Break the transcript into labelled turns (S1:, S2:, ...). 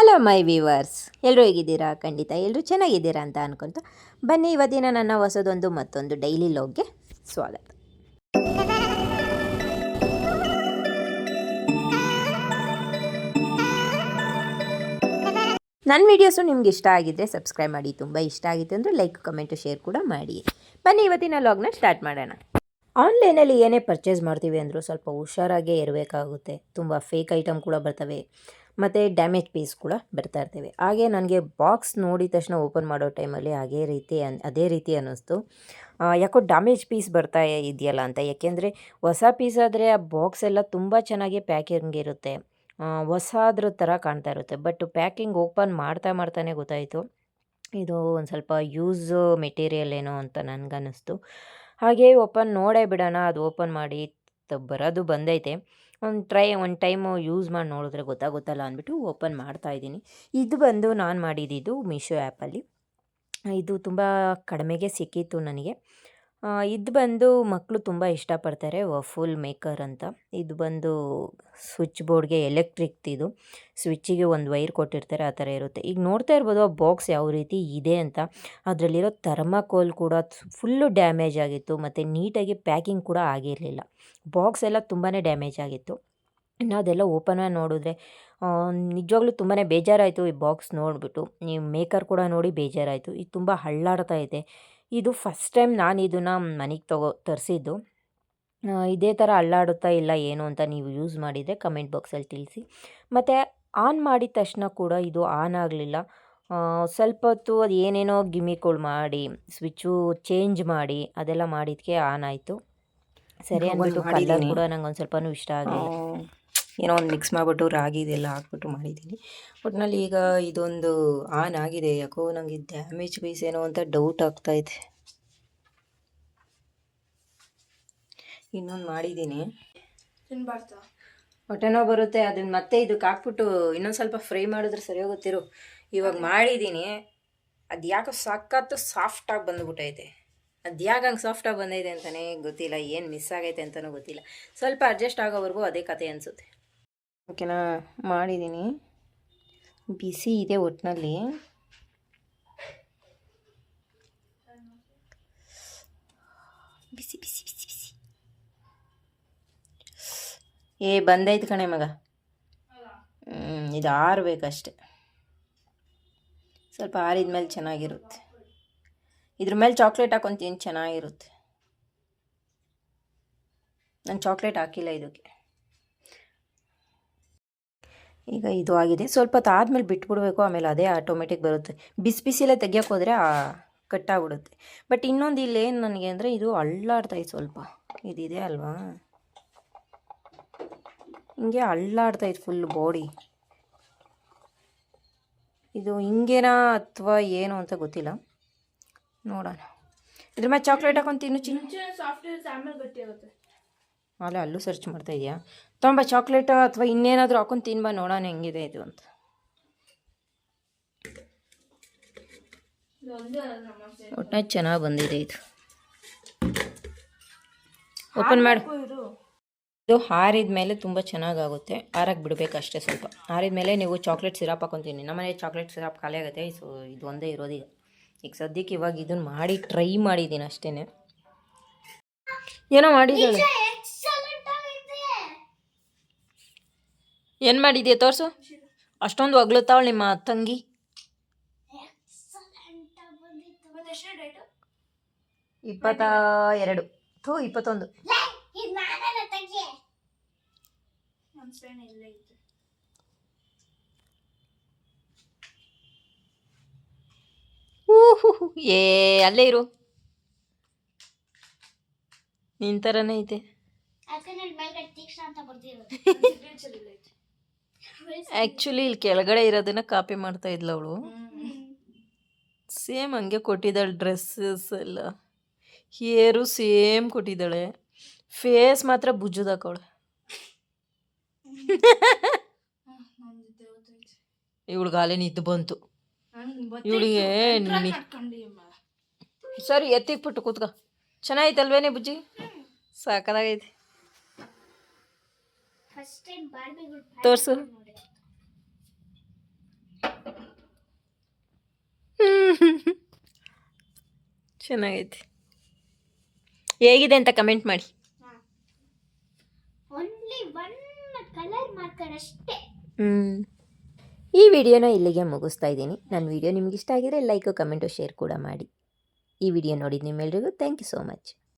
S1: Hello my viewers ಎಲ್ಲರೂ ಹೇಗಿದ್ದೀರಾ? ಖಂಡಿತ ಎಲ್ಲರೂ ಚೆನ್ನಾಗಿದ್ದೀರಾ ಅಂತ ಅನ್ಕೊಂತ ಬನ್ನಿ, ಇವತ್ತಿನ ನನ್ನ ಹೊಸದೊಂದು ಮತ್ತೊಂದು ಡೈಲಿ ಲಾಗ್ಗೆ ಸ್ವಾಗತ. ನನ್ನ ವೀಡಿಯೋಸು ನಿಮ್ಗೆ ಇಷ್ಟ ಆಗಿದ್ದರೆ ಸಬ್ಸ್ಕ್ರೈಬ್ ಮಾಡಿ. ತುಂಬ ಇಷ್ಟ ಆಗಿತ್ತು ಅಂದರೆ ಲೈಕ್ ಕಮೆಂಟು ಶೇರ್ ಕೂಡ ಮಾಡಿ. ಬನ್ನಿ, ಇವತ್ತಿನ ಲಾಗ್ನ ಸ್ಟಾರ್ಟ್ ಮಾಡೋಣ. ಆನ್ಲೈನಲ್ಲಿ ಏನೇ ಪರ್ಚೇಸ್ ಮಾಡ್ತೀವಿ ಅಂದರೂ ಸ್ವಲ್ಪ ಹುಷಾರಾಗೇ ಇರಬೇಕಾಗುತ್ತೆ. ತುಂಬ ಫೇಕ್ ಐಟಮ್ ಕೂಡ ಬರ್ತವೆ. ಮತ್ತು ಡ್ಯಾಮೇಜ್ ಪೀಸ್ ಕೂಡ ಬರ್ತಾ ಇರ್ತವೆ. ಹಾಗೆ ನನಗೆ ಬಾಕ್ಸ್ ನೋಡಿದ ತಕ್ಷಣ ಓಪನ್ ಮಾಡೋ ಟೈಮಲ್ಲಿ ಹಾಗೇ ರೀತಿ ಅನ್, ಅದೇ ರೀತಿ ಅನ್ನಿಸ್ತು. ಯಾಕೋ ಡ್ಯಾಮೇಜ್ ಪೀಸ್ ಬರ್ತಾ ಇದೆಯಲ್ಲ ಅಂತ. ಯಾಕೆಂದರೆ ಹೊಸ ಪೀಸ್ ಆದರೆ ಆ ಬಾಕ್ಸ್ ಎಲ್ಲ ತುಂಬ ಚೆನ್ನಾಗಿ ಪ್ಯಾಕಿಂಗ್ ಇರುತ್ತೆ. ಹೊಸದ್ರ ಥರ ಕಾಣ್ತಾ ಇರುತ್ತೆ. ಬಟ್ ಪ್ಯಾಕಿಂಗ್ ಓಪನ್ ಮಾಡ್ತಾ ಮಾಡ್ತಾನೆ ಗೊತ್ತಾಯಿತು. ಇದು ಒಂದು ಸ್ವಲ್ಪ ಯೂಸ್ ಮೆಟೀರಿಯಲ್ ಏನೋ ಅಂತ ನನಗನ್ನಿಸ್ತು ಹಾಗೆ ಓಪನ್ ನೋಡೇ ಬಿಡೋಣ. ಅದು ಓಪನ್ ಮಾಡಿ ಬರೋದು ಬಂದೈತೆ. ಒಂದು ಟ್ರೈ ಒಂದು ಟೈಮು ಯೂಸ್ ಮಾಡಿ ನೋಡಿದ್ರೆ ಗೊತ್ತಾಗುತ್ತಲ್ಲ ಅಂದ್ಬಿಟ್ಟು ಓಪನ್ ಮಾಡ್ತಾ ಇದ್ದೀನಿ. ಇದು ಬಂದು ನಾನು ಮಾಡಿದ್ದು ಮೀಶೋ ಆ್ಯಪಲ್ಲಿ ಇದು ತುಂಬ ಕಡಿಮೆಗೆ ಸಿಕ್ಕಿತ್ತು ನನಗೆ. ಇದು ಬಂದು ಮಕ್ಕಳು ತುಂಬ ಇಷ್ಟಪಡ್ತಾರೆ ಫುಲ್ ಮೇಕರ್ ಅಂತ. ಇದು ಬಂದು ಸ್ವಿಚ್ ಬೋರ್ಡ್ಗೆ ಎಲೆಕ್ಟ್ರಿಕ್ದು ಸ್ವಿಚ್ಚಿಗೆ ಒಂದು ವೈರ್ ಕೊಟ್ಟಿರ್ತಾರೆ, ಆ ಥರ ಇರುತ್ತೆ. ಈಗ ನೋಡ್ತಾ ಇರ್ಬೋದು ಆ ಬಾಕ್ಸ್ ಯಾವ ರೀತಿ ಇದೆ ಅಂತ. ಅದರಲ್ಲಿರೋ ಥರ್ಮಾಕೋಲ್ ಕೂಡ ಫುಲ್ಲು ಡ್ಯಾಮೇಜ್ ಆಗಿತ್ತು, ಮತ್ತು ನೀಟಾಗಿ ಪ್ಯಾಕಿಂಗ್ ಕೂಡ ಆಗಿರಲಿಲ್ಲ. ಬಾಕ್ಸ್ ಎಲ್ಲ ತುಂಬಾ ಡ್ಯಾಮೇಜ್ ಆಗಿತ್ತು. ಇನ್ನು ಅದೆಲ್ಲ ಓಪನ್ ಆಗಿ ನೋಡಿದ್ರೆ ನಿಜವಾಗ್ಲೂ ತುಂಬಾ ಬೇಜಾರಾಯಿತು ಈ ಬಾಕ್ಸ್ ನೋಡಿಬಿಟ್ಟು. ನೀವು ಮೇಕರ್ ಕೂಡ ನೋಡಿ ಬೇಜಾರಾಯಿತು. ಇದು ತುಂಬ ಹಳ್ಳಾಡ್ತಾ ಇದೆ. ಇದು ಫಸ್ಟ್ ಟೈಮ್ ನಾನು ಇದನ್ನು ಮನೆಗೆ ತಗೋ ತರಿಸಿದ್ದು. ಇದೇ ಥರ ಅಲ್ಲಾಡುತ್ತಾ ಇಲ್ಲ ಏನು ಅಂತ ನೀವು ಯೂಸ್ ಮಾಡಿದರೆ ಕಮೆಂಟ್ ಬಾಕ್ಸಲ್ಲಿ ತಿಳಿಸಿ. ಮತ್ತು ಆನ್ ಮಾಡಿದ ತಕ್ಷಣ ಕೂಡ ಇದು ಆನ್ ಆಗಲಿಲ್ಲ. ಸ್ವಲ್ಪ ಹೊತ್ತು ಅದು ಏನೇನೋ ಗಿಮಿಗಳು ಮಾಡಿ ಸ್ವಿಚ್ಚು ಚೇಂಜ್ ಮಾಡಿ ಅದೆಲ್ಲ ಮಾಡಿದಕ್ಕೆ ಆನ್ ಆಯಿತು. ಸರಿ ಅಂದ್ಬಿಟ್ಟು ಕಲರ್ ಕೂಡ ನಂಗೆ ಒಂದು ಸ್ವಲ್ಪನೂ ಇಷ್ಟ ಆಗಲಿಲ್ಲ.
S2: ಏನೋ ಒಂದು ಮಿಕ್ಸ್ ಮಾಡಿಬಿಟ್ಟು ರಾಗಿ ಇದೆಲ್ಲ ಹಾಕ್ಬಿಟ್ಟು ಮಾಡಿದ್ದೀನಿ. ಒಟ್ನಲ್ಲಿ ಈಗ ಇದೊಂದು ಆನ್ ಆಗಿದೆ. ಯಾಕೋ ನನಗೆ ಡ್ಯಾಮೇಜ್ ಪೀಸ್ ಏನೋ ಅಂತ ಡೌಟ್ ಆಗ್ತಾಯಿದೆ ಇನ್ನೊಂದು ಮಾಡಿದ್ದೀನಿ. ಹೊಟ್ಟೆನೋ ಬರುತ್ತೆ. ಅದನ್ನ ಮತ್ತೆ ಇದಕ್ಕೆ ಹಾಕ್ಬಿಟ್ಟು ಇನ್ನೊಂದು ಸ್ವಲ್ಪ ಫ್ರೈ ಮಾಡಿದ್ರೆ ಸರಿ ಹೋಗುತ್ತಿರು ಇವಾಗ ಮಾಡಿದ್ದೀನಿ. ಅದು ಯಾಕೋ ಸಖತ್ತು ಸಾಫ್ಟಾಗಿ ಬಂದುಬಿಟ್ಟೈತೆ ಅದು ಯಾಕೆ ಹಂಗೆ ಸಾಫ್ಟಾಗಿ ಬಂದೈತೆ ಅಂತಲೇ ಗೊತ್ತಿಲ್ಲ. ಏನು ಮಿಸ್ ಆಗೈತೆ ಅಂತಲೂ ಗೊತ್ತಿಲ್ಲ. ಸ್ವಲ್ಪ ಅಡ್ಜಸ್ಟ್ ಆಗೋವರೆಗೂ ಅದೇ ಕತೆ ಅನಿಸುತ್ತೆ. ಓಕೆನಾ? ಮಾಡಿದ್ದೀನಿ ಬಿಸಿ ಇದೆ ಒಟ್ಟಿನಲ್ಲಿ ಬಿಸಿ ಬಿಸಿ ಬಿಸಿ ಬಿಸಿ. ಏ, ಬಂದೈತೆ ಕಣೆ ಮಗ. ಇದು ಆರಬೇಕಷ್ಟೆ. ಸ್ವಲ್ಪ ಆರಿದ ಮೇಲೆ ಚೆನ್ನಾಗಿರುತ್ತೆ. ಇದ್ರ ಮೇಲೆ ಚಾಕ್ಲೇಟ್ ಹಾಕೊಂತೀನಿ ಚೆನ್ನಾಗಿರುತ್ತೆ? ನಾನು ಚಾಕ್ಲೇಟ್ ಹಾಕಿಲ್ಲ ಇದಕ್ಕೆ. ಈಗ ಇದು ಆಗಿದೆ. ಸ್ವಲ್ಪ ಹೊತ್ತು ಆದಮೇಲೆ ಬಿಟ್ಬಿಡ್ಬೇಕು ಆಮೇಲೆ ಅದೇ ಆಟೋಮೆಟಿಕ್ ಬರುತ್ತೆ. ಬಿಸಿ ಬಿಸಿಲೇ ತೆಗಿಯೋಕೆ ಹೋದರೆ ಕಟ್ಟಾಗ್ಬಿಡುತ್ತೆ. ಬಟ್ ಇನ್ನೊಂದು ಇಲ್ಲೇನು ನನಗೆ ಅಂದರೆ ಇದು ಅಳ್ಳಾಡ್ತೈತೆ ಸ್ವಲ್ಪ. ಇದಿದೆ ಅಲ್ವಾ? ಹಿಂಗೆ ಅಳ್ಳಾಡ್ತೈತೆ ಫುಲ್ ಬಾಡಿ ಇದು ಹಿಂಗೇನಾ ಅಥವಾ ಏನು ಅಂತ ಗೊತ್ತಿಲ್ಲ. ನೋಡೋಣ. ಇದ್ರ ಮೇಲೆ ಚಾಕ್ಲೇಟ್ ಹಾಕೊಂಡು ತಿನ್ನು ಚಿನ್ನು. ಅಲ್ಲ ಅಲ್ಲೂ ಸರ್ಚ್ ಮಾಡ್ತಾ ಇದೆಯಾ? ತೊಂಬ ಚಾಕ್ಲೇಟ್ ಅಥವಾ ಇನ್ನೇನಾದರೂ ಹಾಕೊಂಡು ತಿನ್ಬ ನೋಡೋಣ ಹೆಂಗಿದೆ ಇದು ಅಂತ. ಒಟ್ಟಿನ ಚೆನ್ನಾಗಿ ಬಂದಿದೆ ಇದು. ಓಪನ್ ಮಾಡಿ. ಇದು. ಹಾರಿದ ಮೇಲೆ ತುಂಬ ಚೆನ್ನಾಗಾಗುತ್ತೆ. ಆರಕ್ಕೆ ಬಿಡಬೇಕು ಅಷ್ಟೇ ಸ್ವಲ್ಪ. ಹಾರಿದ ಮೇಲೆ ನೀವು ಚಾಕ್ಲೇಟ್ ಸಿರಪ್ ಹಾಕೊತೀನಿ ನಮ್ಮನೆ ಚಾಕ್ಲೇಟ್ ಸಿರಪ್ ಖಾಲಿ ಆಗುತ್ತೆ. ಸೊ ಇದು ಒಂದೇ ಇರೋದೀಗ ಈಗ. ಸದ್ಯಕ್ಕೆ ಇವಾಗ ಇದನ್ನು ಮಾಡಿ ಟ್ರೈ ಮಾಡಿದ್ದೀನಿ ಅಷ್ಟೇ ಏನೋ ಮಾಡಿದ್ದಾಳೆ. ಏನು ಮಾಡಿದ್ಯಾ ತೋರಿಸು? ಅಷ್ಟೊಂದು ಒಗ್ಲುತ್ತಾವಳು ನಿಮ್ಮ ತಂಗಿ. ಇಪ್ಪತ್ತ ಎರಡು ಥೂ ಇಪ್ಪತ್ತೊಂದು. ಏ ಅಲ್ಲೇ ಇರು. ನಿನ್ ಥರನೇ ಐತೆ. ಆ್ಯಕ್ಚುಲಿ ಇಲ್ಲಿ ಕೆಳಗಡೆ ಇರೋದನ್ನ ಕಾಪಿ ಮಾಡ್ತಾ ಇದ್ಲು ಅವಳು. ಸೇಮ್ ಹಂಗೆ ಕೊಟ್ಟಿದ್ದಾಳೆ ಡ್ರೆಸ್ಸಸ್ ಎಲ್ಲ. ಹೇರು ಸೇಮ್ ಕೊಟ್ಟಿದ್ದಾಳೆ. ಫೇಸ್ ಮಾತ್ರ ಬುಜ್ಜುದಾಕವಳೆ ಇವಳಿಗೆ ಗಾಲೆ ನಿದ್ದು ಬಂತು. ಇವಳಿಗೆ ಸರಿ ಎತ್ತಿಕ್ಬಿಟ್ಟು ಕೂತ್ಕ. ಚೆನ್ನಾಗೈತಲ್ವೇನೆ ಬುಜ್ಜಿ? ಸಾಕದಾಗೈತಿ. ತೋರ್ಸು. ಚೆನ್ನಾಗೈತೆ. ಹೇಗಿದೆ ಅಂತ ಕಮೆಂಟ್ ಮಾಡಿ.
S3: Only one colour marker
S1: hmm. ಈ ವಿಡಿಯೋನ ಇಲ್ಲಿಗೆ ಮುಗಿಸ್ತಾ ಇದ್ದೀನಿ. ನನ್ನ ವಿಡಿಯೋ ನಿಮ್ಗೆ ಇಷ್ಟ ಆಗಿದ್ರೆ ಲೈಕು ಕಮೆಂಟು ಶೇರ್ ಕೂಡ ಮಾಡಿ. ಈ ವಿಡಿಯೋ ನೋಡಿದ ನಿಮ್ಮೆಲ್ರಿಗೂ. Thank you so much